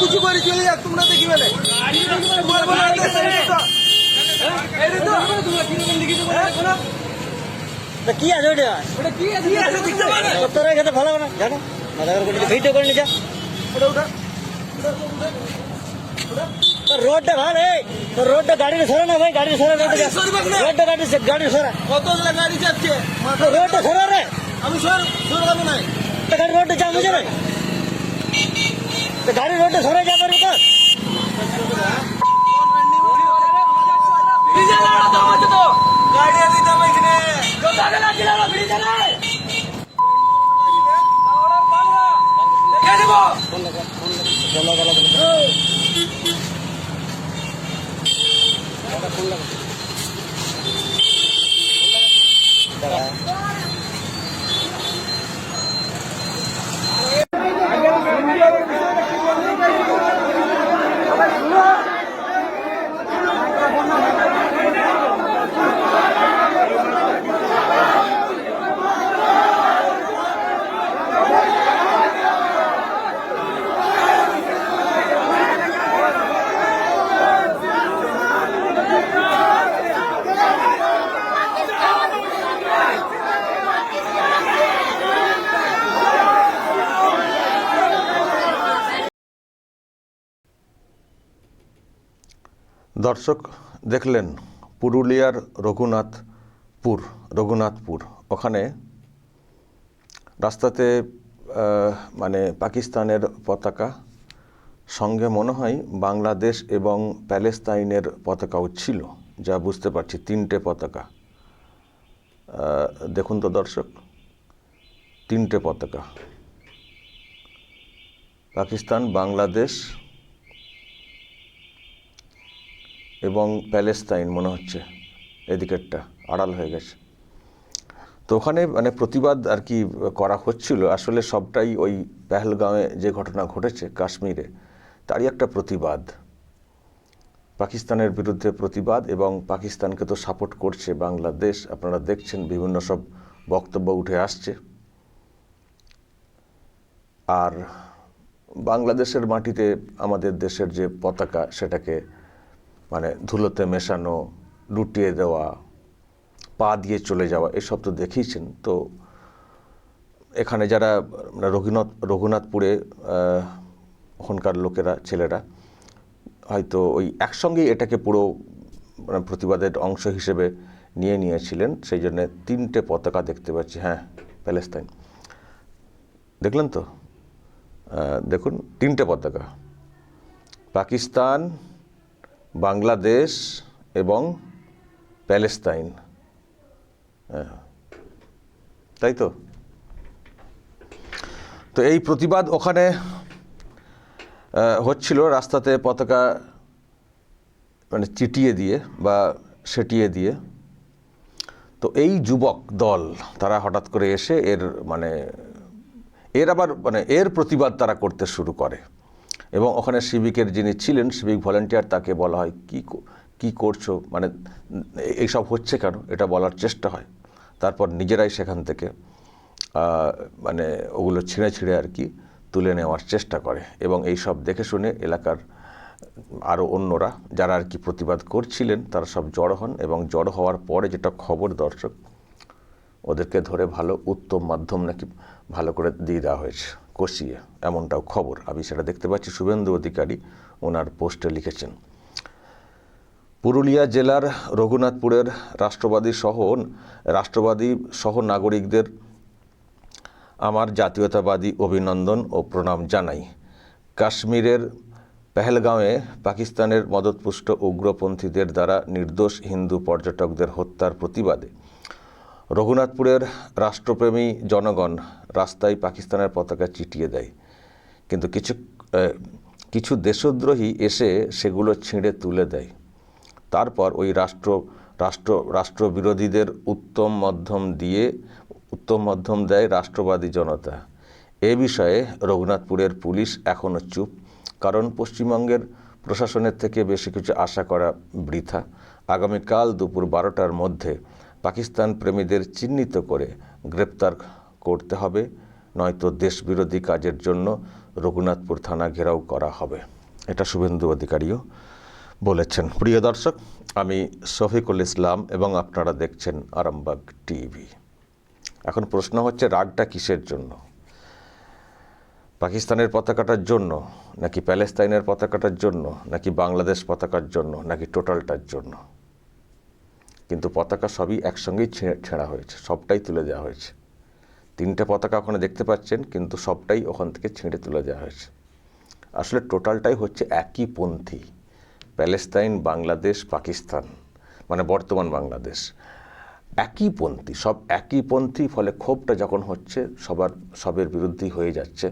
কিছু করে চলে যাক তোমরা দেখিবে না। হ্যাঁ? কি আছে ওইটা কি আছে? তোরা এখানে ভালো না জানো? মাথা করে ভিডিও করে নিয়ে যা। ওটা ওটা। রোডটা ভালো এই তোর রোডটা গাড়ি সরা না ভাই গাড়ি সরা রোডটা যা। সরবে না। রোডটা গাড়ি যাচ্ছে রোডটা সরা রে আমি সর সরবাবো নাই তো গাড়ি রোডটা যা বুঝে না তো গাড়ি রোডটা সরা যা পারবি তো গাড়ি এখানে গলা দর্শক, দেখলেন পুরুলিয়ার রঘুনাথপুর রঘুনাথপুর। ওখানে রাস্তাতে মানে পাকিস্তানের পতাকা, সঙ্গে মনে হয় বাংলাদেশ এবং প্যালেস্তাইনের পতাকাও ছিল, যা বুঝতে পারছি তিনটে পতাকা। দেখুন তো দর্শক, তিনটে পতাকা। পাকিস্তান, বাংলাদেশ এবং প্যালেস্তাইন মনে হচ্ছে, এদিকেরটা, আড়াল হয়ে গেছে। তো ওখানে মানে প্রতিবাদ আর কি করা হচ্ছিল, আসলে সবটাই ওই পেহেলগাঁওয়ে যে ঘটনা ঘটেছে, কাশ্মীরে, তারই একটা প্রতিবাদ। পাকিস্তানের বিরুদ্ধে প্রতিবাদ এবং পাকিস্তানকে তো সাপোর্ট করছে বাংলাদেশ, আপনারা দেখছেন বিভিন্ন সব বক্তব্য উঠে আসছে। আর বাংলাদেশের মাটিতে আমাদের দেশের যে পতাকা, সেটাকে মানে ধুলোতে মেশানো, লুটিয়ে দেওয়া, পা দিয়ে চলে যাওয়া, এসব তো দেখেইছেন তো এখানে যারা মানে রঘুনাথ, রঘুনাথপুরে ওখানকার লোকেরা, ছেলেরা, হয়তো ওই একসঙ্গেই এটাকে পুরো মানে প্রতিবাদের অংশ হিসেবে নিয়ে নিয়েছিলেন। সেই জন্যে তিনটে পতাকা দেখতে পাচ্ছি। হ্যাঁ প্যালেস্তাইন। দেখলেন তো? দেখুন, তিনটে পতাকা। পাকিস্তান বাংলাদেশ এবং প্যালেস্তাইন। হ্যাঁ। তাই তো? তো এই প্রতিবাদ ওখানে হচ্ছিল রাস্তাতে পতাকা মানে চিটিয়ে দিয়ে বা সেটিয়ে দিয়ে। তো এই যুবক দল, তারা হঠাৎ করে এসে এর মানে এর আবার মানে এর প্রতিবাদ তারা করতে শুরু করে। এবং ওখানে সিভিকের যিনি ছিলেন, সিভিক ভলেন্টিয়ার, তাকে বলা হয়, কী কো- করছ? মানে এইসব হচ্ছে কেন? এটা বলার চেষ্টা হয়। তারপর নিজেরাই সেখান থেকে মানে ওগুলো ছিঁড়ে ছিঁড়ে আর কি তুলে নেওয়ার চেষ্টা করে। এবং এই সব দেখে শুনে এলাকার আরও অন্যরা, যারা আর কি প্রতিবাদ করছিলেন, তারা সব জড়ো হন এবং জড়ো হওয়ার পরে যেটা খবর দর্শক, ওদেরকে ধরে ভালো উত্তম মাধ্যম নাকি ভালো করে দিয়ে দেওয়া হয়েছে। কষিয়ে এমনটাও খবর। আমি সেটা দেখতে পাচ্ছি, শুভেন্দু অধিকারী ওনার পোস্টে লিখেছেন। পুরুলিয়া জেলার রঘুনাথপুরের রাষ্ট্রবাদী সহ রাষ্ট্রবাদী সহ নাগরিকদের আমার জাতীয়তাবাদী অভিনন্দন ও প্রণাম জানাই। কাশ্মীরের পেহেলগাঁওয়ে পাকিস্তানের মদতপুষ্ট উগ্রপন্থীদের দ্বারা নির্দোষ হিন্দু পর্যটকদের হত্যার প্রতিবাদে রঘুনাথপুরের রাষ্ট্রপ্রেমী জনগণ রাস্তায় পাকিস্তানের পতাকা চিটিয়ে দেয়। কিন্তু কিছু কিছু দেশদ্রোহী এসে সেগুলো ছিঁড়ে তুলে দেয়। তারপর ওই রাষ্ট্র রাষ্ট্র, রাষ্ট্রবিরোধীদের উত্তম মধ্যম দিয়ে, উত্তম মধ্যম দেয় রাষ্ট্রবাদী জনতা। এ বিষয়ে রঘুনাথপুরের পুলিশ এখনও চুপ, কারণ পশ্চিমবঙ্গের প্রশাসনের থেকে বেশি কিছু আশা করা বৃথা। আগামীকাল দুপুর বারোটার মধ্যে পাকিস্তান প্রেমীদের চিহ্নিত করে গ্রেপ্তার করতে হবে, নয়তো দেশবিরোধী কাজের জন্য রঘুনাথপুর থানা ঘেরাও করা হবে। এটা শুভেন্দু অধিকারীও বলেছেন। প্রিয় দর্শক, আমি শফিকুল ইসলাম এবং আপনারা দেখছেন আরামবাগ টিভি। এখন প্রশ্ন হচ্ছে, রাগটা কিসের জন্য? পাকিস্তানের পতাকাটার জন্য, নাকি প্যালেস্তাইনের পতাকাটার জন্য, নাকি বাংলাদেশ পতাকার জন্য, নাকি টোটালটার জন্য? কিন্তু পতাকা সবই একসঙ্গেই ছেঁড়া হয়েছে, সবটাই তুলে দেওয়া হয়েছে। তিনটে পতাকা ওখানে দেখতে পাচ্ছেন, কিন্তু সবটাই ওখান থেকে ছেঁড়ে তুলে দেওয়া হয়েছে। আসলে টোটালটাই হচ্ছে একই পন্থী, প্যালেস্তাইন, বাংলাদেশ, পাকিস্তান মানে বর্তমান বাংলাদেশ। একই পন্থী, সব একই পন্থী, ফলে ক্ষোভটা যখন হচ্ছে, সবার, সবের বিরুদ্ধেই হয়ে যাচ্ছে।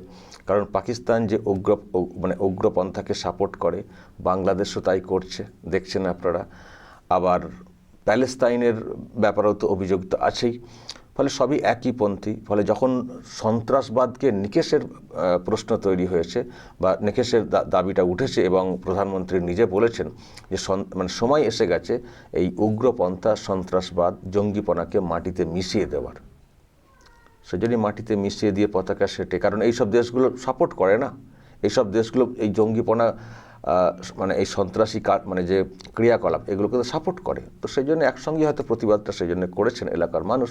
কারণ পাকিস্তান যে উগ্র মানে উগ্রপন্থাকে সাপোর্ট করে, বাংলাদেশও তাই করছে, দেখছেন আপনারা। আবার প্যালেস্তাইনের ব্যাপারেও তো অভিযোগ তো আছেই। ফলে সবই একই পন্থী। ফলে যখন সন্ত্রাসবাদকে নিকেশের প্রশ্ন তৈরি হয়েছে বা নিকেশের দাবিটা উঠেছে এবং প্রধানমন্ত্রী নিজে বলেছেন যে মানে সময় এসে গেছে এই উগ্রপন্থা, সন্ত্রাসবাদ, জঙ্গিপনাকে মাটিতে মিশিয়ে দেওয়ার। সেজন্যই মাটিতে মিশিয়ে দিয়ে পতাকা সেটে। কারণ এইসব দেশগুলো সাপোর্ট করে না। এইসব দেশগুলো এই জঙ্গিপনা মানে এই সন্ত্রাসী মানে যে ক্রিয়াকলাপ, এগুলোকে তো সাপোর্ট করে। তো সেই জন্য একসঙ্গে হয়তো প্রতিবাদটা সেই জন্য করেছেন এলাকার মানুষ।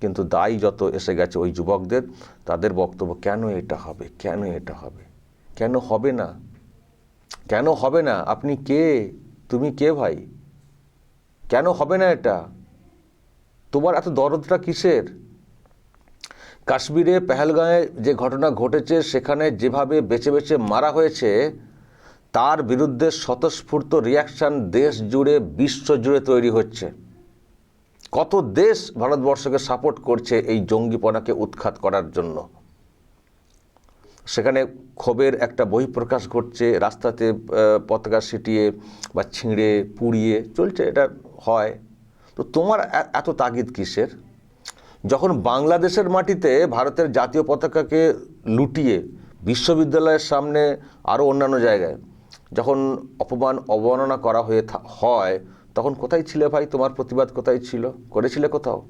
কিন্তু দায়ী যত এসে গেছে ওই যুবকদের, তাদের বক্তব্য, কেন এটা হবে? কেন এটা হবে? কেন হবে না? কেন হবে না? আপনি কে? তুমি কে ভাই? কেন হবে না এটা? তোমার এত দরদটা কিসের? কাশ্মীরে, পেহেলগাঁয়ে যে ঘটনা ঘটেছে, সেখানে যেভাবে বেছে বেছে মারা হয়েছে তার বিরুদ্ধে স্বতঃস্ফূর্ত রিয়াকশান দেশ জুড়ে বিশ্ব জুড়ে তৈরি হচ্ছে। কত দেশ ভারতবর্ষকে সাপোর্ট করছে এই জঙ্গিপনাকে উৎখাত করার জন্য? সেখানে ক্ষোভের একটা বহিঃপ্রকাশ ঘটছে, রাস্তাতে পতাকা ছিটিয়ে বা ছিঁড়ে, পুড়িয়ে চলছে, এটা হয়। তো তোমার এত তাগিদ কিসের? যখন বাংলাদেশের মাটিতে ভারতের জাতীয় পতাকাকে লুটিয়ে বিশ্ববিদ্যালয়ের সামনে আরও অন্যান্য জায়গায় যখন অপমান, অবমাননা করা হয়ে হয়, তখন কোথায় ছিলে ভাই? তোমার প্রতিবাদ কোথায় ছিল? করেছিলে কোথাও?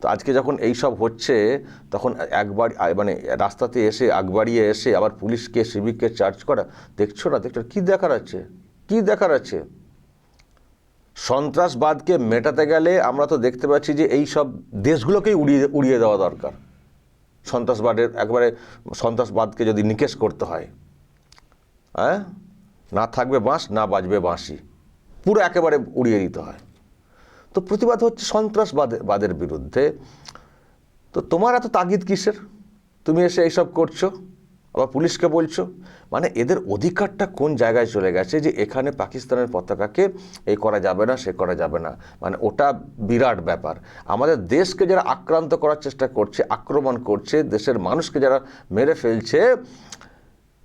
তো আজকে যখন এই সব হচ্ছে, তখন একবার মানে রাস্তাতে এসে আগ বাড়িয়ে এসে, আবার পুলিশকে, সিভিককে চার্জ করা, দেখছ না? দেখছ? কি দেখার আছে? কি দেখার আছে? সন্ত্রাসবাদকে মেটাতে গেলে আমরা তো দেখতে পাচ্ছি যে এই সব দেশগুলোকেই উড়িয়ে উড়িয়ে দেওয়া দরকার। সন্ত্রাসবাদের, একবারে সন্ত্রাসবাদকে যদি নিকেশ করতে হয় হ্যাঁ? না থাকবে বাঁশ, না বাজবে বাঁশি। পুরো একেবারে উড়িয়ে দিতে হয়। তো প্রতিবাদ হচ্ছে সন্ত্রাসবাদের বাদের বিরুদ্ধে। তো তোমার এত তাগিদ কিসের? তুমি এসে এইসব করছ, আবার পুলিশকে বলছো? মানে এদের অধিকারটা কোন জায়গায় চলে গেছে যে এখানে পাকিস্তানের পতাকাকে এই করা যাবে না, সে করা যাবে না? মানে ওটা বিরাট ব্যাপার। আমাদের দেশকে যারা আক্রান্ত করার চেষ্টা করছে, আক্রমণ করছে, দেশের মানুষকে যারা মেরে ফেলছে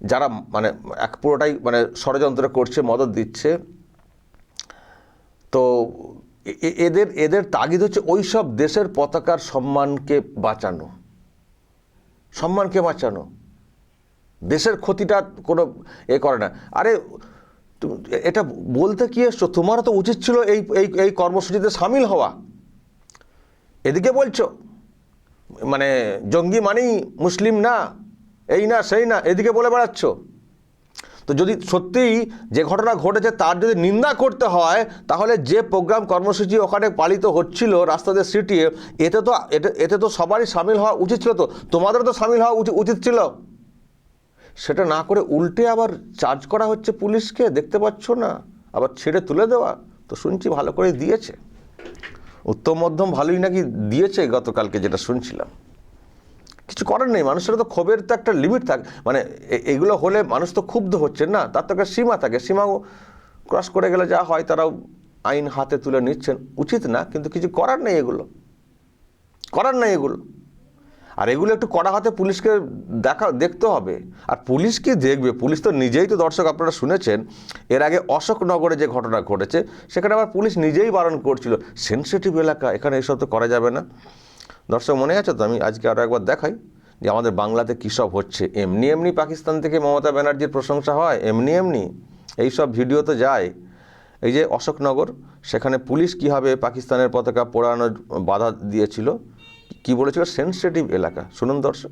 যারা মানে এক পুরোটাই মানে ষড়যন্ত্র করছে, মদত দিচ্ছে, তো এদের এদের তাগিদ হচ্ছে ওই সব দেশের পতাকার সম্মানকে বাঁচানো। সম্মানকে বাঁচানো। দেশের ক্ষতিটা কোনো এ করে না। আরে এটা বলতে কি এসছো? তোমারও তো উচিত ছিল এই এই এই কর্মসূচিতে সামিল হওয়া। এদিকে বলছো মানে জঙ্গি মানেই মুসলিম না। এই না, সেই না, এদিকে বলে বেড়াচ্ছ। তো যদি সত্যিই যে ঘটনা ঘটেছে তার যদি নিন্দা করতে হয়, তাহলে যে প্রোগ্রাম কর্মসূচি ওখানে পালিত হচ্ছিল রাস্তাতে সিটিয়ে এতে তো এতে তো সবারই সামিল হওয়া উচিত ছিল তো। তোমাদেরও তো সামিল হওয়া উচি- উচিত ছিল। সেটা না করে উল্টে আবার চার্জ করা হচ্ছে পুলিশকে, দেখতে পাচ্ছ না। আবার ছেড়ে তুলে দেওয়া, তো শুনছি ভালো করে দিয়েছে। উত্তম মধ্যম ভালোই নাকি দিয়েছে গতকালকে যেটা শুনছিলাম। কিছু করার নেই। মানুষের তো ক্ষোভের তো একটা লিমিট থাকে মানে এগুলো হলে মানুষ তো ক্ষুব্ধ হচ্ছে না। তার তো একটা সীমা থাকে। সীমাও ক্রস করে গেলে যা হয়, তারাও আইন হাতে তুলে নিচ্ছেন। উচিত না, কিন্তু কিছু করার নেই এগুলো। করার নেই এগুলো। আর এগুলো একটু কড়া হাতে পুলিশকে দেখা, দেখতে হবে। আর পুলিশ কি দেখবে? পুলিশ তো নিজেই তো দর্শক আপনারা শুনেছেন, এর আগে অশোকনগরে যে ঘটনা ঘটেছে, সেখানে আবার পুলিশ নিজেই বারণ করছিল। সেন্সিটিভ এলাকা, এখানে এসব তো করা যাবে না। দর্শক, মনে আছে তো? আমি আজকে আরও একবার দেখাই যে আমাদের বাংলাতে কী সব হচ্ছে। এমনি এমনি পাকিস্তান থেকে মমতা ব্যানার্জির প্রশংসা হয়, এমনি এমনি এই সব ভিডিও তো যায়। এই যে অশোকনগর, সেখানে পুলিশ কীভাবে পাকিস্তানের পতাকা পোড়ানোর বাধা দিয়েছিল, কি বলেছিল? সেন্সিটিভ এলাকা। শুনুন দর্শক।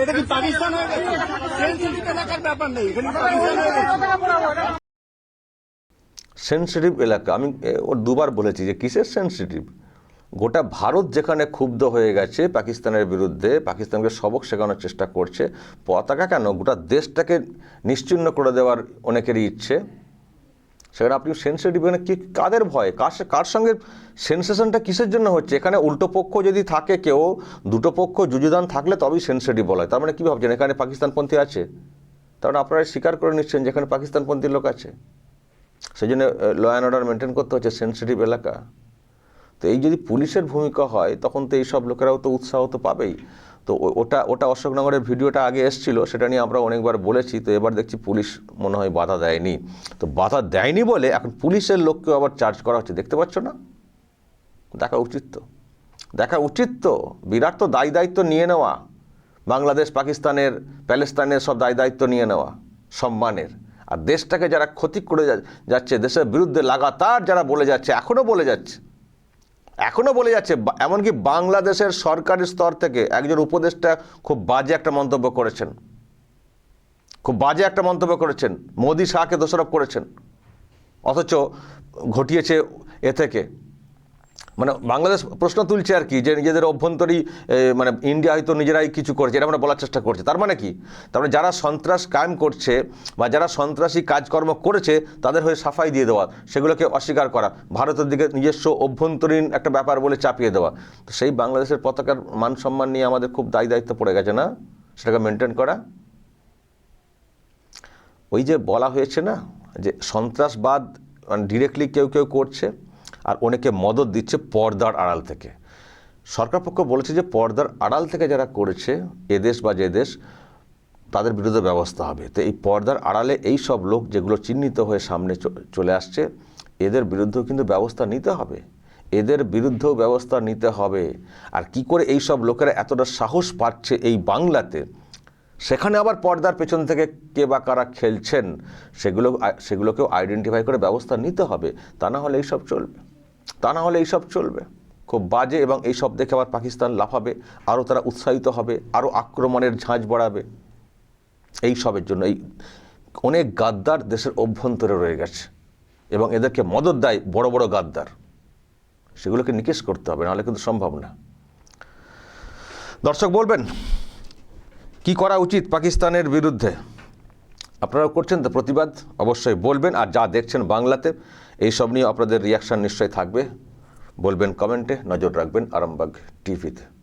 এটা কি পাকিস্তান সেন্সিটিভ সেন্সিটিভ এলাকা আমি ওর দুবার বলেছি যে কিসের সেন্সিটিভ? গোটা ভারত যেখানে ক্ষুব্ধ হয়ে গেছে পাকিস্তানের বিরুদ্ধে, পাকিস্তানকে সবক শেখানোর চেষ্টা করছে, পতাকা কেন? গোটা দেশটাকে নিশ্চিহ্ন করে দেওয়ার অনেকেরই ইচ্ছে। সেখানে আপনি সেন্সিটিভ মানে কি, কাদের ভয়? কার কার সঙ্গে সেন্সেশনটা কিসের জন্য হচ্ছে? এখানে উল্টো পক্ষ যদি থাকে কেউ, দুটো পক্ষ যুযুদান থাকলে তবেই সেন্সিটিভ বলা হয়। তার মানে কী ভাবছেন? এখানে পাকিস্তানপন্থী আছে? তার মানে আপনারা স্বীকার করে নিচ্ছেন যেখানে পাকিস্তানপন্থী লোক আছে? সেই জন্য ল অ্যান্ড অর্ডার মেনটেন করতে হচ্ছে সেন্সিটিভ এলাকা। তো এই যদি পুলিশের ভূমিকা হয়, তখন তো এইসব লোকেরাও তো উৎসাহ তো পাবেই। তো ওটা ওটা অশোকনগরের ভিডিওটা আগে এসছিল, সেটা নিয়ে আমরা অনেকবার বলেছি, তো এবার দেখছি পুলিশ মনে হয় বাধা দেয়নি। তো বাধা দেয়নি বলে এখন পুলিশের লোককেও আবার চার্জ করা হচ্ছে, দেখতে পাচ্ছ না? দেখা উচিত তো। দেখা উচিত তো। বিরাট তো দায় দায়িত্ব নিয়ে নেওয়া। বাংলাদেশ, পাকিস্তানের, প্যালেস্তাইনের সব দায় দায়িত্ব নিয়ে নেওয়া, সম্মানের। আর দেশটাকে যারা ক্ষতি করে যাচ্ছে, দেশের বিরুদ্ধে লাগাতার যারা বলে যাচ্ছে এখনও বলে যাচ্ছে এখনও বলে যাচ্ছে এমনকি বাংলাদেশের সরকারি স্তর থেকে একজন উপদেষ্টা খুব বাজে একটা মন্তব্য করেছেন। খুব বাজে একটা মন্তব্য করেছেন। মোদি শাহকে দোষারোপ করেছেন। অথচ ঘটিয়েছে এ থেকে। মানে বাংলাদেশ প্রশ্ন তুলছে আর কি, যে নিজেদের অভ্যন্তরী মানে ইন্ডিয়া হয়তো নিজেরাই কিছু করছে, এটা আমরা বলার চেষ্টা করছে। তার মানে কি? তার মানে যারা সন্ত্রাস কায়েম করছে বা যারা সন্ত্রাসী কাজকর্ম করেছে, তাদের হয়ে সাফাই দিয়ে দেওয়া, সেগুলোকে অস্বীকার করা, ভারতের দিকে নিজস্ব অভ্যন্তরীণ একটা ব্যাপার বলে চাপিয়ে দেওয়া। তো সেই বাংলাদেশের পতাকার মান সম্মান নিয়ে আমাদের খুব দায়ী দায়িত্ব পড়ে গেছে না? সেটাকে মেনটেন করা? ওই যে বলা হয়েছে না, যে সন্ত্রাসবাদ মানে ডিরেক্টলি কেউ কেউ করছে আর অনেকে মদত দিচ্ছে পর্দার আড়াল থেকে। সরকার পক্ষ বলেছে যে পর্দার আড়াল থেকে যারা করেছে এদেশ বা যে দেশ, তাদের বিরুদ্ধে ব্যবস্থা হবে। তো এই পর্দার আড়ালে এই সব লোক যেগুলো চিহ্নিত হয়ে সামনে চলে আসছে, এদের বিরুদ্ধেও কিন্তু ব্যবস্থা নিতে হবে। এদের বিরুদ্ধেও ব্যবস্থা নিতে হবে। আর কি করে এই সব লোকেরা এতটা সাহস পাচ্ছে এই বাংলাতে? সেখানে আবার পর্দার পেছন থেকে কে বা কারা খেলছেন, সেগুলো সেগুলোকেও আইডেন্টিফাই করে ব্যবস্থা নিতে হবে। তা না হলে এইসব চলবে। তা না হলে এইসব চলবে। খুব বাজে এবং এইসব দেখে আবার পাকিস্তান লাফাবে, আরও তারা উৎসাহিত হবে, আরও আক্রমণের ঝাঁজ বাড়াবে। এই সবের জন্য এই অনেক গাদ্দার দেশের অভ্যন্তরে রয়ে গেছে এবং এদেরকে মদত দেয় বড় বড় গাদ্দার। সেগুলোকে নিকেশ করতে হবে, নাহলে কিন্তু সম্ভব না। দর্শক বলবেন, কি করা উচিত পাকিস্তানের বিরুদ্ধে? আপনারা করছেন তো প্রতিবাদ? অবশ্যই বলবেন, আর যা দেখছেন বাংলাতে এই সব নিয়ে আপনাদের রিয়াকশান নিশ্চয়ই থাকবে। বলবেন কমেন্টে নজর রাখবেন আরামবাগ টিভিতে।